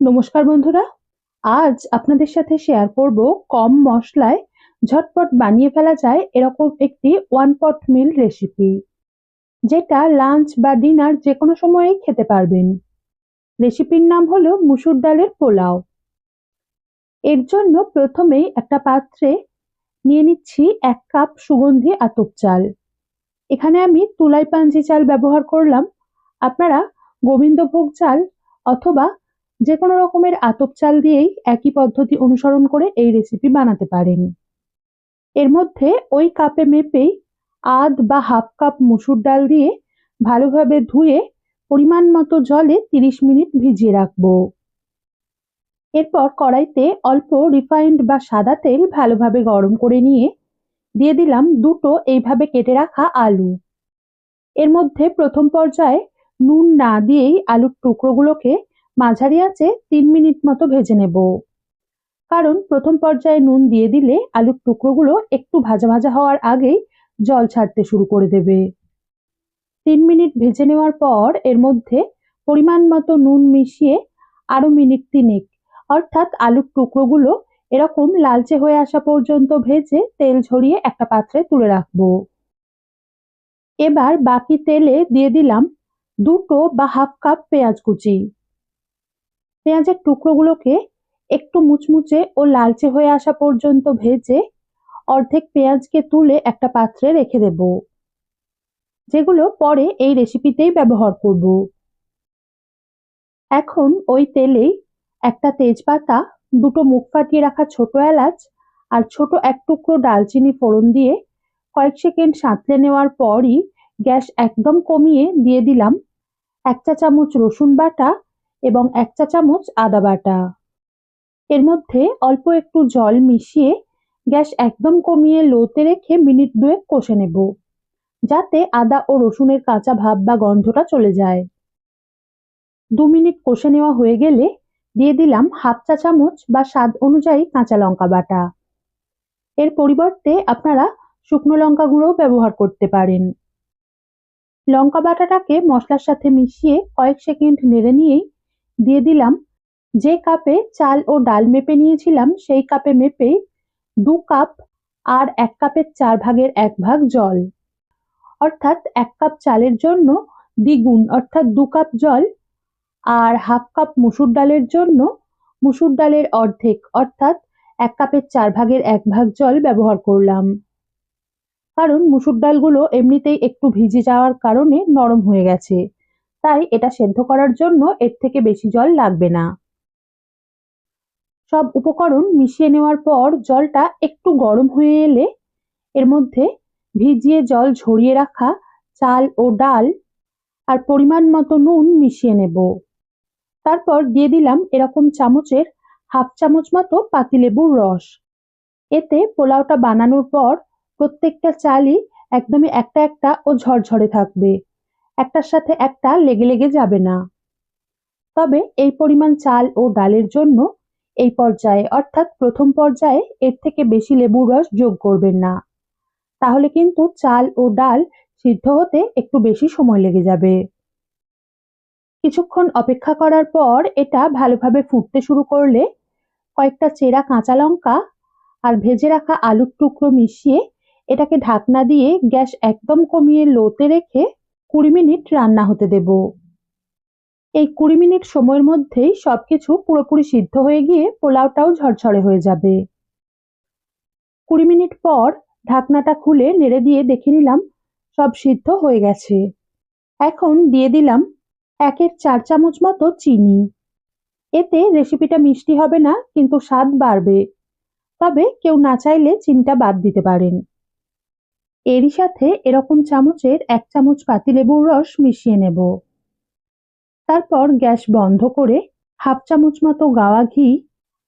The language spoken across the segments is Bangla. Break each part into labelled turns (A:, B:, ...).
A: নমস্কার বন্ধুরা, আজ আপনাদের সাথে শেয়ার করব কম মশলায় ঝটপট বানিয়ে ফেলা যায় এরকম একটি ওয়ান পট মিল রেসিপি যেটা লাঞ্চ বা ডিনার যে কোনো সময়েই খেতে পারবেন। রেসিপির নাম হলো মুসুর ডালের পোলাও। এর জন্য প্রথমেই একটা পাত্রে নিয়ে নিচ্ছি এক কাপ সুগন্ধি আতপ চাল। এখানে আমি তুলাই পাঞ্জি চাল ব্যবহার করলাম। আপনারা গোবিন্দভোগ চাল অথবা যে কোনো রকমের আতপ চাল দিয়েই একই পদ্ধতি অনুসরণ করে এই রেসিপি বানাতে পারেন। এর মধ্যে ওই কাপে মেপেই আধ বা হাফ কাপ মুসুর ডাল দিয়ে ভালোভাবে ধুয়ে পরিমাণ মতো জলে তিরিশ মিনিট ভিজিয়ে রাখব। এরপর কড়াইতে অল্প রিফাইন্ড বা সাদা তেল ভালোভাবে গরম করে নিয়ে দিয়ে দিলাম দুটো এইভাবে কেটে রাখা আলু। এর মধ্যে প্রথম পর্যায়ে নুন না দিয়েই আলুর টুকরোগুলোকে মাঝারি আঁচে তিন মিনিট মতো ভেজে নেব। কারণ প্রথম পর্যায়ে নুন দিয়ে দিলে আলুর টুকরোগুলো একটু ভাজা ভাজা হওয়ার আগেই জল ছাড়তে শুরু করে দেবে। তিন মিনিট ভেজে নেওয়ার পর এর মধ্যে পরিমাণ মতো নুন মিশিয়ে আরও মিনিট তিনেক, অর্থাৎ আলুর টুকরোগুলো এরকম লালচে হয়ে আসা পর্যন্ত ভেজে তেল ঝরিয়ে একটা পাত্রে তুলে রাখব। এবার বাকি তেলে দিয়ে দিলাম দুটো বা হাফ কাপ পেঁয়াজ কুচি। পেঁয়াজের টুকরোগুলোকে একটু মুচমুচে ও লালচে হয়ে আসা পর্যন্ত ভেজে অর্ধেক পেঁয়াজকে তুলে একটা পাত্রে রেখে দেব, যেগুলো পরে এই রেসিপিতেই ব্যবহার করব। এখন ওই তেলেই একটা তেজপাতা, দুটো মুখ ফাটিয়ে রাখা ছোট এলাচ আর ছোট এক টুকরো ডালচিনি ফোড়ন দিয়ে কয়েক সেকেন্ড সাঁতলে নেওয়ার পরই গ্যাস একদম কমিয়ে দিয়ে দিলাম। এক চা চামচ রসুন বাটা এবং এক চা চামচ আদা বাটা। এর মধ্যে অল্প একটু জল মিশিয়ে গ্যাস একদম কমিয়ে লোতে রেখে মিনিট দুয়েক কষে নেব, যাতে আদা ও রসুনের কাঁচা ভাব বা গন্ধটা চলে যায়। দু মিনিট কষে নেওয়া হয়ে গেলে দিয়ে দিলাম হাফ চা চামচ বা স্বাদ অনুযায়ী কাঁচা লঙ্কা বাটা। এর পরিবর্তে আপনারা শুকনো লঙ্কা গুঁড়োও ব্যবহার করতে পারেন। লঙ্কা বাটাটাকে মশলার সাথে মিশিয়ে কয়েক সেকেন্ড নেড়ে নিয়েই দিলাম। যে কাপে চাল ও ডাল মেপে নিয়েছিলাম, সেই কাপে মেপে দু কাপ আর এক কাপের চার ভাগের এক ভাগ জল। অর্থাৎ এক কাপ চালের জন্য দ্বিগুণ, অর্থাৎ দু কাপ জল আর হাফ কাপ মুসুর ডালের জন্য মুসুর ডালের অর্ধেক, অর্থাৎ এক কাপের চার ভাগের এক ভাগ জল ব্যবহার করলাম। কারণ মুসুর ডালগুলো এমনিতেই একটু ভিজে যাওয়ার কারণে নরম হয়ে গেছে। তাই এটা সেদ্ধ করার জন্য এর থেকে বেশি জল লাগবে না। সব উপকরণ মিশিয়ে নেওয়ার পর জলটা একটু গরম হয়ে এলে এর মধ্যে ভিজিয়ে জল ঝরিয়ে রাখা চাল ও ডাল আর পরিমাণ মতো নুন মিশিয়ে নেব। তারপর দিয়ে দিলাম এরকম চামচের হাফ চামচ মতো পাতিলেবুর রস। এতে পোলাওটা বানানোর পর প্রত্যেকটা চালই একদমই একটা একটা ও ঝরঝরে থাকবে। একটার সাথে একটা লেগে লেগে যাবে না। তবে এই পরিমাণ চাল ও ডালের জন্য এই পর্যায়ে, অর্থাৎ প্রথম পর্যায়ে, এর থেকে বেশি লেবুর রস যোগ করবেন না। তাহলে কিন্তু চাল ও ডাল সিদ্ধ হতে একটু বেশি সময় লেগে যাবে। কিছুক্ষণ অপেক্ষা করার পর এটা ভালোভাবে ফুটতে শুরু করলে কয়েকটা চেরা কাঁচা লঙ্কা আর ভেজে রাখা আলুর টুকরো মিশিয়ে এটাকে ঢাকনা দিয়ে গ্যাস একদম কমিয়ে লোতে রেখে কুড়ি মিনিট রান্না হতে দেব। এই কুড়ি মিনিট সময়ের মধ্যেই সবকিছু পুরোপুরি সিদ্ধ হয়ে গিয়ে পোলাওটাও ঝরঝরে হয়ে যাবে। কুড়ি মিনিট পর ঢাকনাটা খুলে নেড়ে দিয়ে দেখে নিলাম সব সিদ্ধ হয়ে গেছে। এখন দিয়ে দিলাম একের চার চামচ মতো চিনি। এতে রেসিপিটা মিষ্টি হবে না, কিন্তু স্বাদ বাড়বে। তবে কেউ না চাইলে চিনিটা বাদ দিতে পারেন। এরই সাথে এরকম চামচের এক চামচ পাতিলেবুর রস মিশিয়ে নেব। তারপর গ্যাস বন্ধ করে হাফ চামচ মতো গাওয়া ঘি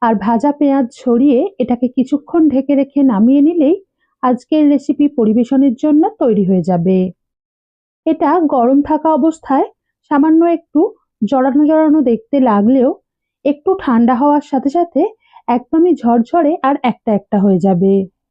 A: আর ভাজা পেঁয়াজ ছড়িয়ে এটাকে কিছুক্ষণ ঢেকে রেখে নামিয়ে নিলেই আজকের রেসিপি পরিবেশনের জন্য তৈরি হয়ে যাবে। এটা গরম থাকা অবস্থায় সামান্য একটু জড়ানো জড়ানো দেখতে লাগলেও একটু ঠান্ডা হওয়ার সাথে সাথে একদমই ঝরঝরে আর একটা একটা হয়ে যাবে।